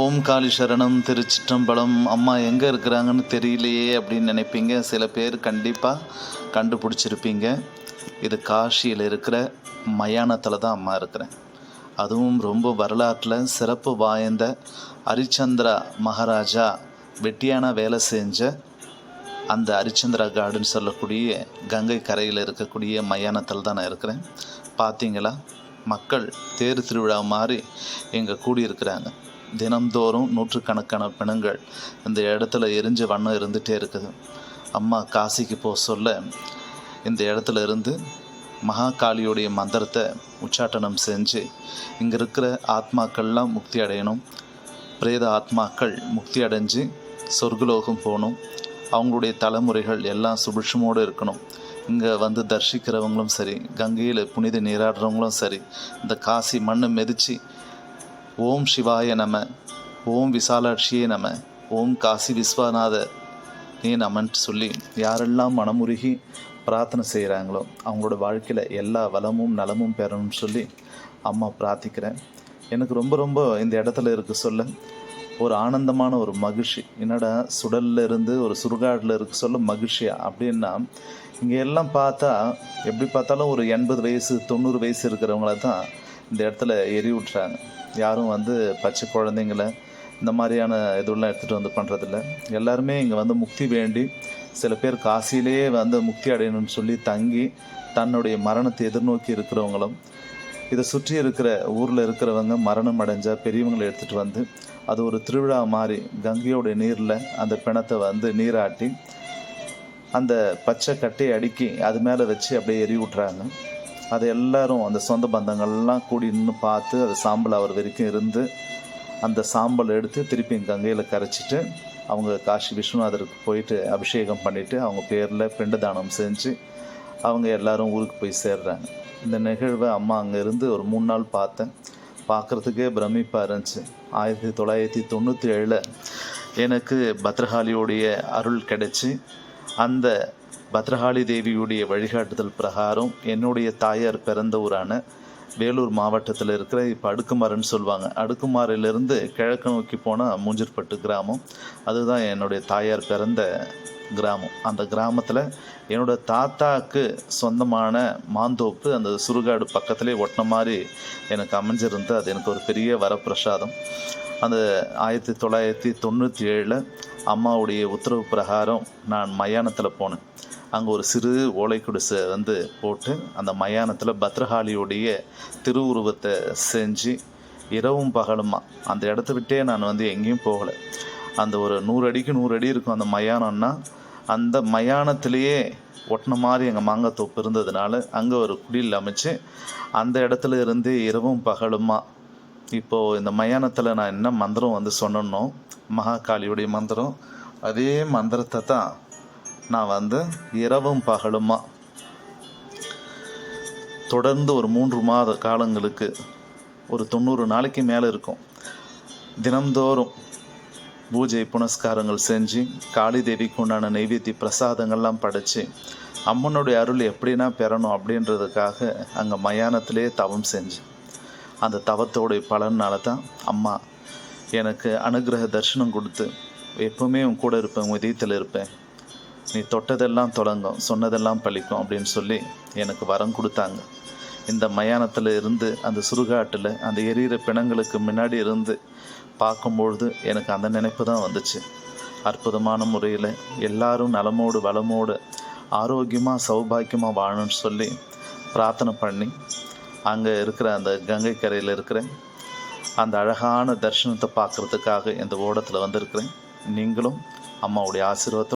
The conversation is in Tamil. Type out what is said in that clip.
ஓம் காளி சரணம் திருச்சிற்றம்பலம். அம்மா எங்கே இருக்கிறாங்கன்னு தெரியலையே அப்படின்னு நினைப்பீங்க. சில பேர் கண்டிப்பாக கண்டுபிடிச்சிருப்பீங்க. இது காஷியில் இருக்கிற மயானத்தில் தான் அம்மா இருக்கிறேன். அதுவும் ரொம்ப வரலாற்றில் சிறப்பு வாய்ந்த ஹரிச்சந்திரா மகாராஜா வெட்டியான வேலை செஞ்ச அந்த ஹரிச்சந்திரா கார்டன் சொல்லக்கூடிய கங்கை கரையில் இருக்கக்கூடிய மயானத்தில் தான் நான் இருக்கிறேன். பார்த்தீங்களா மக்கள் தேர் திருவிழா மாதிரி இங்கே கூடியிருக்கிறாங்க. தினம்தோறும் நூற்றுக்கணக்கான பிணங்கள் இந்த இடத்துல எரிஞ்ச வண்ணம் இருந்துகிட்டே இருக்குது. அம்மா காசிக்கு போக சொல்ல இந்த இடத்துல இருந்து மகாகாளியுடைய மந்திரத்தை உச்சாட்டனம் செஞ்சு இங்கே இருக்கிற ஆத்மாக்கள்லாம் முக்தி அடையணும். பிரேத ஆத்மாக்கள் முக்தி அடைஞ்சு சொர்க்கலோகம் போகணும். அவங்களுடைய தலைமுறைகள் எல்லாம் சுபிட்சமோடு இருக்கணும். இங்கே வந்து தரிசிக்கிறவங்களும் சரி கங்கையில் புனித நீராடுறவங்களும் சரி இந்த காசி மண்ணை மெதித்து ஓம் சிவாய நம ஓம் விசாலாட்சியே நம ஓம் காசி விஸ்வநாத. நீ நமன்ட்டு சொல்லி யாரெல்லாம் மனமுருகி பிரார்த்தனை செய்கிறாங்களோ அவங்களோட வாழ்க்கையில் எல்லா வளமும் நலமும் பெறணும்னு சொல்லி அம்மா பிரார்த்திக்கிறேன். எனக்கு ரொம்ப ரொம்ப இந்த இடத்துல இருக்க சொல்ல ஒரு ஆனந்தமான ஒரு மகிழ்ச்சி. என்னடா சுடல்ல இருந்து ஒரு சுடுகாடில் இருக்க சொல்ல மகிழ்ச்சியா? அப்படின்னா இங்கே எல்லாம் பார்த்தா எப்படி பார்த்தாலும் ஒரு எண்பது வயசு தொண்ணூறு வயசு இருக்கிறவங்கள தான் இந்த இடத்துல எரி விட்றாங்க யாரும் வந்து பச்சை குழந்தைங்கள இந்த மாதிரியான இதுவெல்லாம் எடுத்துகிட்டு வந்து பண்ணுறதில்ல எல்லாருமே இங்கே வந்து முக்தி வேண்டி சில பேர் காசிலேயே வந்து முக்தி அடையணும்னு சொல்லி தங்கி தன்னுடைய மரணத்தை எதிர்நோக்கி இருக்கிறவங்களும் இதை சுற்றி இருக்கிற ஊரில் இருக்கிறவங்க மரணம் அடைஞ்ச பெரியவங்களை எடுத்துகிட்டு வந்து அது ஒரு திருவிழா மாதிரி கங்கையோடைய நீரில் அந்த பிணத்தை வந்து நீராட்டி அந்த பச்சை கட்டையை அடுக்கி அது மேலே வச்சு அப்படியே எரி விட்றாங்க அது எல்லாரும் அந்த சொந்த பந்தங்கள்லாம் கூடி நின்று பார்த்து அது சாம்பல் அவர் வரைக்கும் இருந்து அந்த சாம்பல் எடுத்து திருப்பி கங்கையில் கரைச்சிட்டு அவங்க காசி விஸ்வநாதருக்கு போயிட்டு அபிஷேகம் பண்ணிவிட்டு அவங்க பேரில் பிண்டதானம் செஞ்சு அவங்க எல்லாரும் ஊருக்கு போய் சேர்றாங்க. இந்த நிகழ்வை அம்மா அங்கே இருந்து ஒரு மூணு நாள் பார்த்தேன். பார்க்குறதுக்கே பிரமிப்பாக இருந்துச்சு. ஆயிரத்தி தொள்ளாயிரத்தி தொண்ணூற்றி ஏழில் எனக்கு பத்ரகாளியோடைய அருள் கிடைச்சி அந்த பத்ரகாளி தேவியுடைய வழிகாட்டுதல் பிரகாரம் என்னுடைய தாயார் பிறந்த ஊரான வேலூர் மாவட்டத்தில் இருக்கிற இப்போ அடுக்குமாறுன்னு சொல்லுவாங்க. அடுக்குமாறிலிருந்து கிழக்கு நோக்கி போனால் மூஞ்சிற்பட்டு கிராமம். அதுதான் என்னுடைய தாயார் பிறந்த கிராமம். அந்த கிராமத்தில் என்னோட தாத்தாக்கு சொந்தமான மாந்தோப்பு அந்த சுருகாடு பக்கத்திலே ஒட்டின மாதிரி எனக்கு அமைஞ்சிருந்து அது எனக்கு ஒரு பெரிய வரப்பிரசாதம். அந்த ஆயிரத்தி தொள்ளாயிரத்தி தொண்ணூற்றி ஏழில் அம்மாவுடைய உத்தரவு பிரகாரம் நான் மயானத்தில் போனேன். அங்கே ஒரு சிறு ஓலை குடிசை வந்து போட்டு அந்த மயானத்தில் பத்ரகாளியுடைய திருவுருவத்தை செஞ்சு இரவும் பகலுமா அந்த இடத்த விட்டே நான் வந்து எங்கேயும் போகலை. அந்த ஒரு நூறு அடிக்கு நூறு அடி இருக்கும் அந்த மயானம்னா அந்த மயானத்திலேயே ஒட்டின மாதிரி எங்கள் மாங்காய் தோப்பு இருந்ததுனால அங்கே ஒரு குடில் அமைச்சு அந்த இடத்துல இருந்து இரவும் பகலுமா. இப்போது இந்த மயானத்தில் நான் என்ன மந்திரம் வந்து சொன்னோம் மகாகாளியுடைய மந்திரம் அதே மந்திரத்தை தான் நான் வந்து இரவும் பகலுமா? தொடர்ந்து ஒரு மூன்று மாத காலங்களுக்கு ஒரு தொண்ணூறு நாளைக்கு மேலே இருக்கும். தினம்தோறும் பூஜை புனஸ்காரங்கள் செஞ்சு காளி தேவிக்கு உண்டான நைவேத்திய பிரசாதங்கள்லாம் படைச்சு அம்மனுடைய அருள் எப்படின்னா பெறணும் அப்படின்றதுக்காக அங்கே மயானத்திலே தவம் செஞ்சேன் அந்த தவத்தோடைய பலனால தான் அம்மா எனக்கு அனுகிரக தரிசனம் கொடுத்து எப்பவுமே உன் கூட இருப்பேன் உன் இதயத்தில் இருப்பேன். நீ தொட்டதெல்லாம் தொடங்கும் சொன்னதெல்லாம் பழிக்கும் அப்படின்னு சொல்லி எனக்கு வரம் கொடுத்தாங்க. இந்த மயானத்தில் இருந்து அந்த சுருகாட்டில் அந்த எரியிற பிணங்களுக்கு முன்னாடி இருந்து பார்க்கும்பொழுது எனக்கு அந்த நினைப்பு தான் வந்துச்சு. அற்புதமான முறையில் எல்லாரும் நலமோடு வளமோடு ஆரோக்கியமாக சௌபாக்கியமாக வாழணும்னு சொல்லி பிரார்த்தனை பண்ணி அங்கே இருக்கிற அந்த கங்கை கரையில் இருக்கிற அந்த அழகான தரிசனத்தை பார்க்குறதுக்காக இந்த ஓடத்தில் வந்திருக்கிறேன். நீங்களும் அம்மாவுடைய ஆசீர்வாதம்